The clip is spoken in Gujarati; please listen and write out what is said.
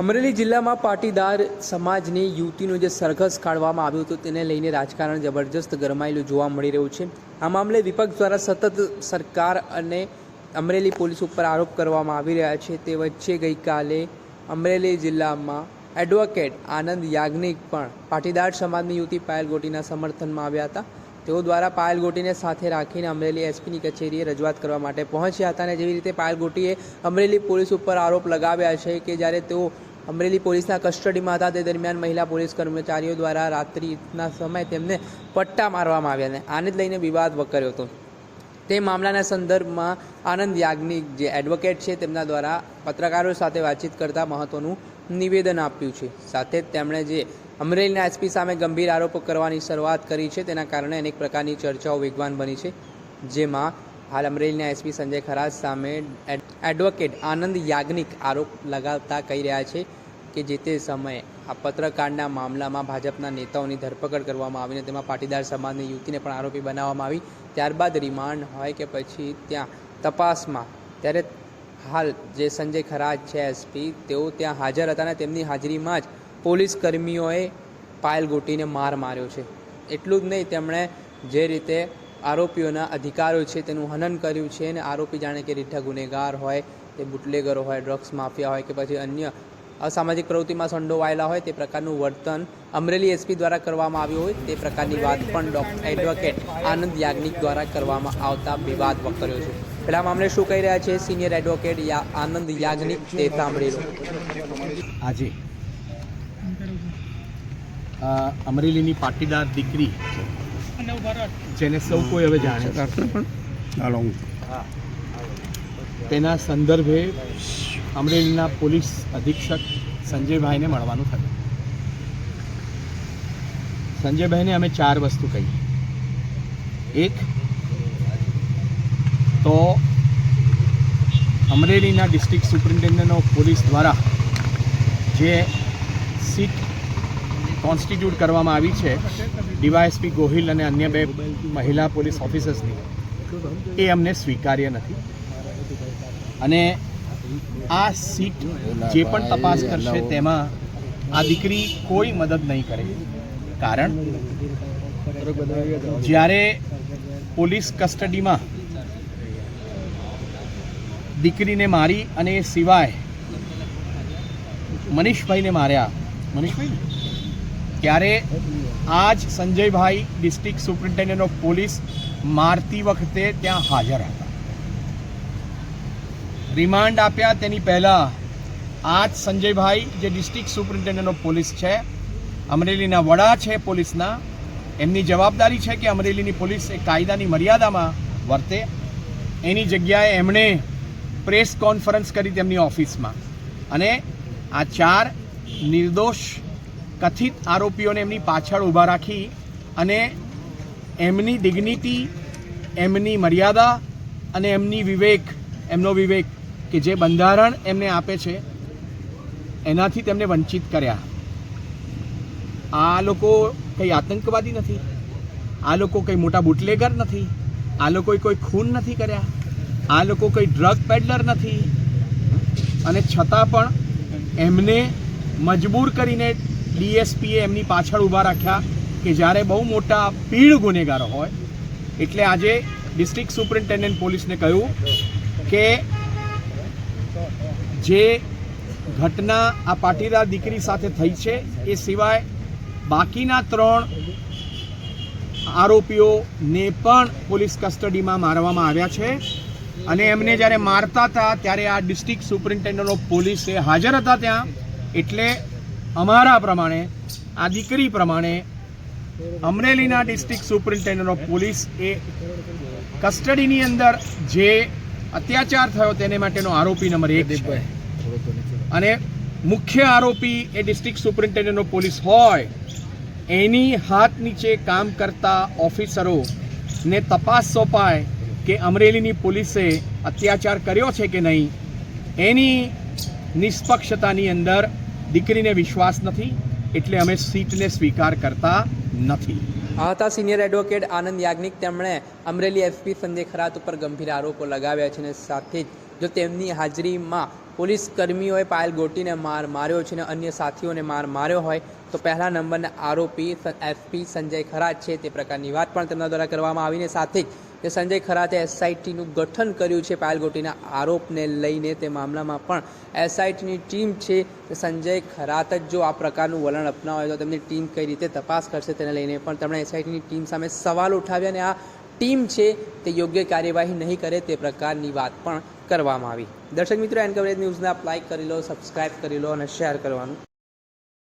અમરેલી જિલ્લામાં પાટીદાર સમાજની યુવતીનું જે સરઘસ કાઢવામાં આવ્યું હતું, તેને લઈને રાજકારણ જબરજસ્ત ગરમાયેલું જોવા મળી રહ્યું છે. આ મામલે વિપક્ષ દ્વારા સતત સરકાર અને અમરેલી પોલીસ ઉપર આરોપ કરવામાં આવી રહ્યા છે. તે વચ્ચે ગઈકાલે અમરેલી જિલ્લામાં એડવોકેટ આનંદ યાજ્ઞિક પણ પાટીદાર સમાજની યુવતી પાયલ ગોટીના સમર્થનમાં આવ્યા હતા. તેઓ દ્વારા પાયલ ગોટીને સાથે રાખીને અમરેલી એસપીની કચેરીએ રજૂઆત કરવા માટે પહોંચ્યા હતા અને જેવી રીતે પાયલ ગોટીએ અમરેલી પોલીસ ઉપર આરોપ લગાવ્યા છે કે જ્યારે તેઓ અમરેલી પોલીસના કસ્ટડીમાં હતા. તે દરમિયાન મહિલા પોલીસ કર્મચારીઓ દ્વારા રાત્રિના સમયે તેમને પટ્ટા મારવામાં આવ્યા અને આને જ લઈને વિવાદ વકર્યો હતો. તે મામલાના સંદર્ભમાં આનંદ યાજ્ઞિક, જે એડવોકેટ છે, તેમના દ્વારા પત્રકારો સાથે વાતચીત કરતા મહત્વનું નિવેદન આપ્યું છે. સાથે જ તેમણે જે અમરેલીના એસપી સામે ગંભીર આરોપો કરવાની શરૂઆત કરી છે, તેના કારણે અનેક પ્રકારની ચર્ચાઓ વેગવાન બની છે. જેમાં હાલ અમરેલીના એસપી સંજય ખરાજ સામે એડવોકેટ આનંદ યાજ્ઞિક આરોપ લગાવતા કહી રહ્યા છે. કે જે તે સમયે આ પત્રકારના મામલામાં ભાજપના નેતાઓની ધરપકડ કરવામાં આવીને તેમાં પાટીદાર સમાજની યુવતીને પણ આરોપી બનાવવામાં આવી. ત્યારબાદ રિમાન્ડ હોય કે પછી ત્યાં તપાસમાં ત્યારે હાલ જે સંજય ખરાજ છે એસપી, તેઓ ત્યાં હાજર હતા અને તેમની હાજરીમાં જ પોલીસ કર્મીઓએ પાયલ ગોટીને માર માર્યો છે. એટલું જ નહીં, તેમણે જે રીતે આરોપીઓના અધિકારો છે તેનું હનન કર્યું છે અને આરોપી જાણે કે રીઠા ગુનેગાર હોય તે બુટલેગરો હોય, ડ્રગ્સ માફિયા હોય કે પછી અન્ય અસામાજિક પ્રવૃત્તિમાં સંડોવાયેલા હોય તે પ્રકારનું વર્તન અમરેલી એસપી દ્વારા કરવામાં આવ્યું હોય તે પ્રકારની વાત પણ ડોક્ટર એડવોકેટ આનંદ યાજ્ઞિક દ્વારા કરવામાં આવતા વિવાદ વકર્યો છે. પેલા મામલે શું કહી રહ્યા છે સિનિયર એડવોકેટ યા આનંદ યાજ્ઞિક તે સાંભળી લો. આજે અમરેલીની પાટીદાર દીકરી જેને સૌ કોઈ હવે જાણે પણ? તેના સંદર્ભે અમરેલીના પોલીસ અધિક્ષક સંજયભાઈને મળવાનું થયું. સંજયભાઈને અમે ચાર વસ્તુ કહી. એક, તો અમરેલીના ડિસ્ટ્રિક્ટ સુપ્રિન્ટેન્ડન્ટ પોલીસ દ્વારા જે સીટ કોન્સ્ટિટ્યૂટ કરવામાં આવી છે, ડીવાયએસપી ગોહિલ અને અન્ય બે મહિલા પોલીસ ઓફિસર્સની, એ અમને સ્વીકાર્ય નથી. અને આ સીટ જે પણ તપાસ કરશે તેમાં આ દીકરી કોઈ મદદ નહીં કરે. કારણ જ્યારે પોલીસ કસ્ટડીમાં દીકરીને મારી અને એ સિવાય મનીષભાઈને માર્યા, મનીષભાઈ, ત્યારે જ સંજયભાઈ ડિસ્ટ્રિક્ટ સુપ્રિન્ટેન્ડન્ટ ઓફ પોલીસ મારતી વખતે ત્યાં હાજર હતા. રિમાન્ડ આપ્યા તેની પહેલાં આજ સંજયભાઈ, જે ડિસ્ટ્રિક્ટ સુપ્રિન્ટેન્ડન્ટ ઓફ પોલીસ છે, અમરેલીના વડા છે પોલીસના, એમની જવાબદારી છે કે અમરેલીની પોલીસ એ કાયદાની મર્યાદામાં વર્તે. એની જગ્યાએ એમણે પ્રેસ કોન્ફરન્સ કરી તેમની ઓફિસમાં. અને આ ચાર નિર્દોષ, કથિત આરોપીઓને એમની પાછળ ઊભા રાખી અને એમની ડિગ્નિટી એમની મર્યાદા અને એમની વિવેક, એમનો વિવેક કે જે બંધારણ એમને આપે છે, એનાથી તેમને વંચિત કર્યા. આ લોકો કંઈ આતંકવાદી નથી. આ લોકો કંઈ મોટા બુટલેગર નથી. આ લોકોએ કોઈ ખૂન નથી કર્યા. આ લોકો કોઈ ડ્રગ પેડલર નથી. અને છતાં પણ એમને મજબૂર કરીને ડીએસપીએ એમની પાછળ ઊભા રાખ્યા કે જ્યારે બહુ મોટા પીડ ગુનેગારો હોય, એટલે આજે ડિસ્ટ્રિક્ટ સુપ્રિન્ટેન્ડન્ટ પોલીસને કહ્યું કે જે ઘટના આ પાટીદાર દીકરી સાથે થઈ છે, એ સિવાય બાકીના ત્રણ આરોપીઓને પણ પોલીસ કસ્ટડીમાં મારવામાં આવ્યા છે. અને એમને જ્યારે મારતા હતા, ત્યારે આ ડિસ્ટ્રિક્ટ સુપરિન્ટેન્ડન્ટ ઓફ પોલીસ હાજર હતા ત્યાં. એટલે અમારા પ્રમાણે, આ દીકરી પ્રમાણે, અમરેલીના ડિસ્ટ્રિક્ટ સુપરિન્ટેન્ડન્ટ ઓફ પોલીસ એ કસ્ટડીની અંદર જે અત્યાચાર થયો તેને માટેનો આરોપી નંબર એક છે. અને મુખ્ય આરોપી એ ડિસ્ટ્રિક્ટ સુપરિન્ટેન્ડન્ટનો પોલીસ હોય એની હાથ નીચે કામ કરતા ઓફિસરોને તપાસ સોંપાય કે અમરેલીની પોલીસે અત્યાચાર કર્યો છે કે નહીં એની નિષ્પક્ષતાની અંદર દીકરીને વિશ્વાસ નથી એટલે અમે સીટને સ્વીકાર કરતા નથી. આ હતા સિનિયર એડવોકેટ આનંદ યાજ્ઞિક તેમણે અમરેલી એસપી સંજય ખરાત ઉપર ગંભીર આરોપો લગાવ્યા છે અને સાથે જ જો તેમની હાજરીમાં પોલીસ કર્મીઓએ પાયલ ગોટીને માર માર્યો છે અને અન્ય સાથીઓને માર માર્યો હોય તો પહેલા નંબરના આરોપી એસપી સંજય ખરાત છે તે પ્રકારની વાત પણ તેમના દ્વારા કરવામાં આવીને સાથે જ કે સંજય ખરાતે એસઆઈટીનું ગઠન કર્યું છે પાયલગોટીના આરોપને લઈને તે મામલામાં પણ એસઆઈટીની ટીમ છે. તે સંજય ખરાત જ જો આ પ્રકારનું વલણ અપનાવે તો તેમની ટીમ કઈ રીતે તપાસ કરશે તેને લઈને પણ તેમણે એસઆઈટીની ટીમ સામે સવાલ ઉઠાવ્યા અને આ ટીમ છે તે યોગ્ય કાર્યવાહી નહીં કરે તે પ્રકારની વાત પણ કરવામાં આવી. દર્શક મિત્રો એન કવરેજ ન્યૂઝને આપ લાઇક કરી લો સબસ્ક્રાઇબ કરી લો અને શેર કરવાનું.